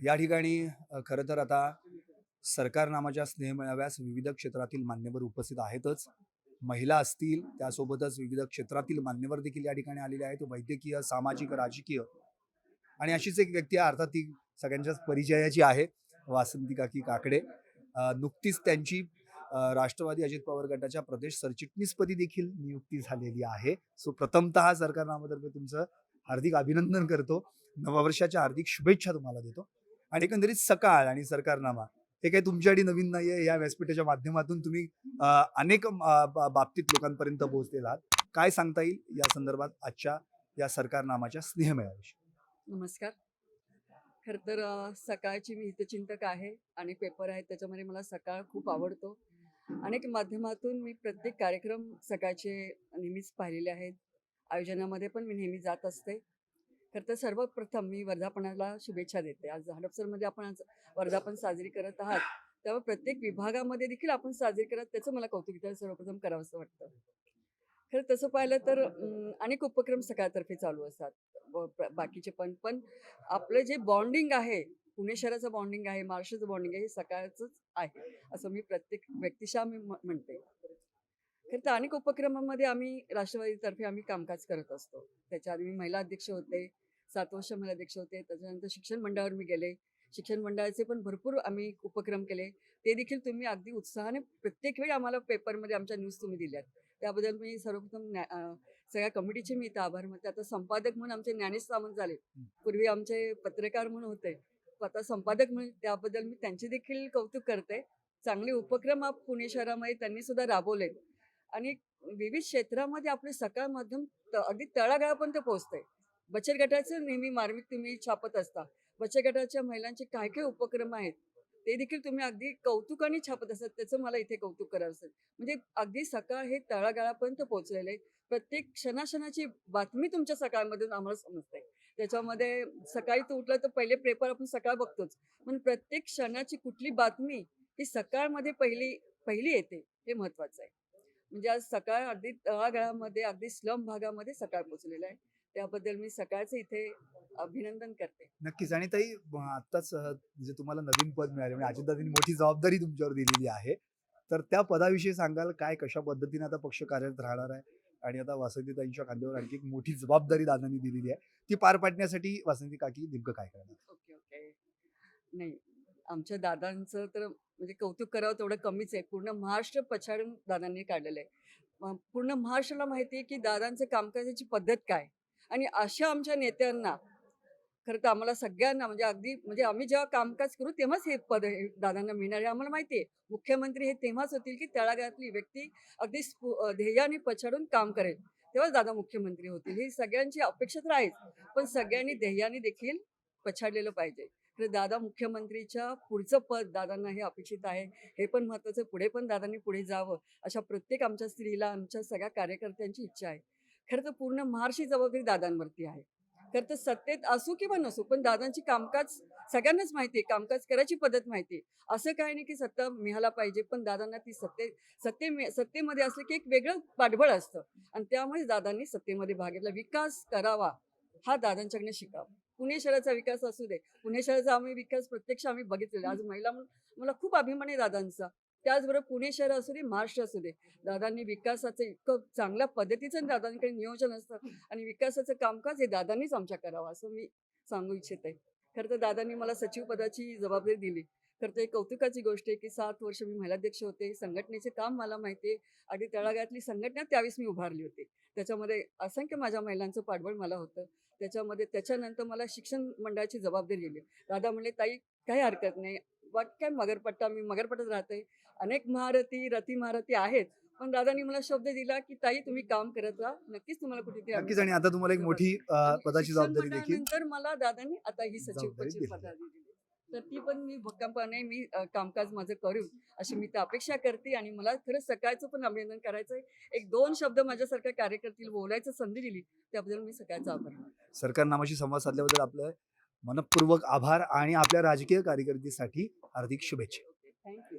या ठिकाणी खरं तर आता सरकार नामाच्या स्नेहमेळाव्यास विविध क्षेत्रातील मान्यवर उपस्थित आहेतच. महिला असतील त्यासोबतच विविध क्षेत्रातील मान्यवर देखील या ठिकाणी आलेले आहेत. वैद्यकीय सामाजिक राजकीय. आणि अशीच एक व्यक्ती आहे अर्थात ती सगळ्यांच्याच परिचयाची आहे वासंती काकी काकडे. नुकतीच त्यांची राष्ट्रवादी अजित पवार गटाच्या प्रदेश सरचिटणीसपदी देखील नियुक्ती झालेली आहे. सो प्रथमतः सरकारनामातर्फे तुमचं हार्दिक अभिनंदन करतो. नववर्षाच्या हार्दिक शुभेच्छा तुम्हाला देतो. आणि एकंदरीत सकाळ आणि सरकारनामा हे काही तुमच्यासाठी नवीन नाही आहे या व्यासपीठाच्या माध्यमातून तुम्ही अनेक बा- बाबतीत लोकांपर्यंत पोहोचलेला आहात काय सांगता येईल या संदर्भात आजच्या या सरकारनामाच्या स्नेहमेळाविषयी नमस्कार. खरं तर सकाळची मी हितचिंतक आहे आणि पेपर आहेत त्याच्यामध्ये मला सकाळ खूप आवडतो. अनेक माध्यमातून मी प्रत्येक कार्यक्रम सकाळचे नेहमीच पाहिलेले आहेत. आयोजनामध्ये पण मी नेहमी जात असते. खरं तर सर्वप्रथम मी वर्धापनाला शुभेच्छा देते. आज हडपसरमध्ये आपण आज वर्धापन साजरी करत आहात तेव्हा प्रत्येक विभागामध्ये देखील आपण साजरी करत त्याचं मला कौतुक सर्वप्रथम सर्वप्रथम करावंसं वाटतं. खरं तसं पाहिलं तर अनेक उपक्रम सकाळतर्फे चालू असतात. बाकीचे पण पण आपलं जे बॉन्डिंग आहे पुणे शहराचं बॉन्डिंग आहे महाराष्ट्राचं बॉन्डिंग आहे हे सकाळचंच आहे असं मी प्रत्येक व्यक्तिशा मी म- म्हणते. खरं तर अनेक उपक्रमामध्ये आम्ही राष्ट्रवादीतर्फे आम्ही कामकाज करत असतो. त्याच्या आधी मी महिला अध्यक्ष होते सात वर्ष महिला अध्यक्ष होते त्याच्यानंतर शिक्षण मंडळावर मी गेले. शिक्षण मंडळाचे पण भरपूर आम्ही उपक्रम केले. ते देखील तुम्ही अगदी उत्साहाने प्रत्येक वेळी आम्हाला पेपरमध्ये आमच्या न्यूज तुम्ही दिल्यात. त्याबद्दल मी सर्वप्रथम सगळ्या कमिटीचे मी इथं आभार मानते. आता संपादक म्हणून आमचे ज्ञानेश सावंत झाले. पूर्वी आमचे पत्रकार म्हणून होते. आता संपादक म्हणून त्याबद्दल मी त्यांचे देखील कौतुक करते. चांगले उपक्रम आप पुणे शहरामध्ये त्यांनी सुद्धा राबवलेत. आणि विविध क्षेत्रामध्ये आपले सकाळ माध्यम त- अगदी तळागाळापर्यंत पोहोचते बचत गटाचं नेहमी मार्मिक तुम्ही छापत असता. बचत गटाच्या महिलांचे काय काय उपक्रम आहेत? ते देखील तुम्ही अगदी कौतुकाने छापत असतात त्याचं मला इथे कौतुक करावं असेल. म्हणजे अगदी सकाळ हे तळागाळापर्यंत पोहोचलेलं आहे. प्रत्येक क्षणाक्षणाची बातमी तुमच्या सकाळमधून आम्हाला समजते. त्याच्यामध्ये सकाळी तो उठलं तर पहिले पेपर आपण सकाळ बघतोच. पण प्रत्येक क्षणाची कुठली बातमी ही सकाळमध्ये पहिली पहिली येते हे महत्वाचं आहे. म्हणजे आज सकाळ अगदी तळागाळामध्ये अगदी स्लम भागामध्ये सकाळ पोचलेलं आहे. त्याबद्दल मी सकाळचं इथे अभिनंदन करते. नक्कीच. आणि ताई अ, म्हणजे तुम्हाला नवीन पद मिळाले म्हणजे अजितदादांनी मोठी जबाबदारी तुमच्यावर दिलेली आहे. तर त्या पदाविषयी सांगाल काय कशा पद्धतीने आता पक्ष कार्यरत राहणार आहे? आणि आता वासंतीताईंच्या खांद्यावर आणखी एक मोठी जबाबदारी दादांनी दिलेली आहे. ती पार पाडण्यासाठी वासंती काकी नेमकं काय करणार? Okay okay. नाही आमच्या दादांचं तर म्हणजे कौतुक करावं तेवढं कमीच आहे. पूर्ण महाराष्ट्र पछाडून दादांनी काढलेलं आहे. पूर्ण महाराष्ट्राला माहिती आहे की दादांचं कामकाजाची पद्धत काय? आणि अशा आमच्या नेत्यांना खरं तर आम्हाला सगळ्यांना म्हणजे अगदी म्हणजे आम्ही जेव्हा कामकाज करू तेव्हाच हे पद हे दादांना मिळणार आहे. आम्हाला माहिती आहे मुख्यमंत्री हे तेव्हाच होतील की तळागाळातली व्यक्ती अगदी स्फू- ध्येयाने पछाडून काम करेल. तेव्हाच दादा मुख्यमंत्री होतील. ही सगळ्यांची अपेक्षा तर आहेच पण सगळ्यांनी ध्येयाने देखील पछाडलेलं पाहिजे. तर दादा मुख्यमंत्रीच्या पुढचं पद दादांना हे अपेक्षित आहे. हे पण महत्त्वाचं पुढे पण दादांनी पुढे जावं. अशा प्रत्येक आमच्या स्त्रीला आमच्या सगळ्या कार्यकर्त्यांची इच्छा आहे. खरं तर पूर्ण महाराष्ट्री जबाबदारी दादांवरती आहे. खरं तर सत्तेत असू किंवा नसू पण दादांची कामकाज सगळ्यांनाच माहिती आहे. कामकाज करायची पद्धत माहिती आहे. असं काही नाही की सत्ता मिळायला पाहिजे पण दादांना ती सत्ते सत्ते सत्तेमध्ये असलं की एक वेगळं पाठबळ असतं. आणि त्यामुळे दादांनी सत्तेमध्ये भाग घेतला. विकास करावा हा दादांच्याकडे शिकावा. पुणे शहराचा विकास असू दे. पुणे शहराचा आम्ही विकास प्रत्यक्ष आम्ही बघितलेला आज महिला म्हणून मला खूप अभिमान आहे दादांचा. त्याचबरोबर पुणे शहर असू दे महाराष्ट्र असू दे दादांनी विकासाचं इतकं चांगल्या पद्धतीचं दादांकडे नियोजन असतं आणि विकासाचं कामकाज हे दादांनीच आमच्या करावं असं मी सांगू इच्छिते. खरं तर दादांनी मला सचिव पदाची जबाबदारी दिली. खरं तर एक कौतुकाची गोष्ट आहे की सात वर्ष मी महिलाध्यक्ष होते. संघटनेचे काम मला माहिती आहे. आणि तळागाळातली संघटना त्यावेळेस मी उभारली होती. त्याच्यामध्ये असंख्य माझ्या महिलांचं पाठबळ मला होतं. त्याच्यामध्ये त्याच्यानंतर मला शिक्षण मंडळाची जबाबदारी दिली दादा म्हणले ताई काही हरकत नाही. वाट काय मगरपट्टा मी मगरपट्टात राहते अनेक महारथी रथी महारथी आहेत. पण दादांनी मला शब्द दिला की ताई तुम्ही काम करत राहा. नक्कीच तुम्हाला कुठेतरी नक्कीच. आणि आता तुम्हाला एक मोठी अ, पदाची जबाबदारी देखील मंडळानंतर मला दादांनी आता ही सचिव जबाबदारी पची दिली. पदवी दिली. तर ती पण मी भक्कमपणे मी अ, कामकाज माझं करू अशी मी तर अपेक्षा करते. आणि मला खरंच सकाळचं पण अभिनंदन करायचं आहे एक दोन शब्द माझ्यासारख्या कार्यकर्तील बोलायचं संधी दिली त्याबद्दल मी सकाळचा आभार मानते. सरकारनामाशी संवाद साधल्याबद्दल आपलं मनपूर्वक आभार आणि आपल्या राजकीय कारकिर्दीसाठी हार्दिक शुभेच्छा. थँक्यू.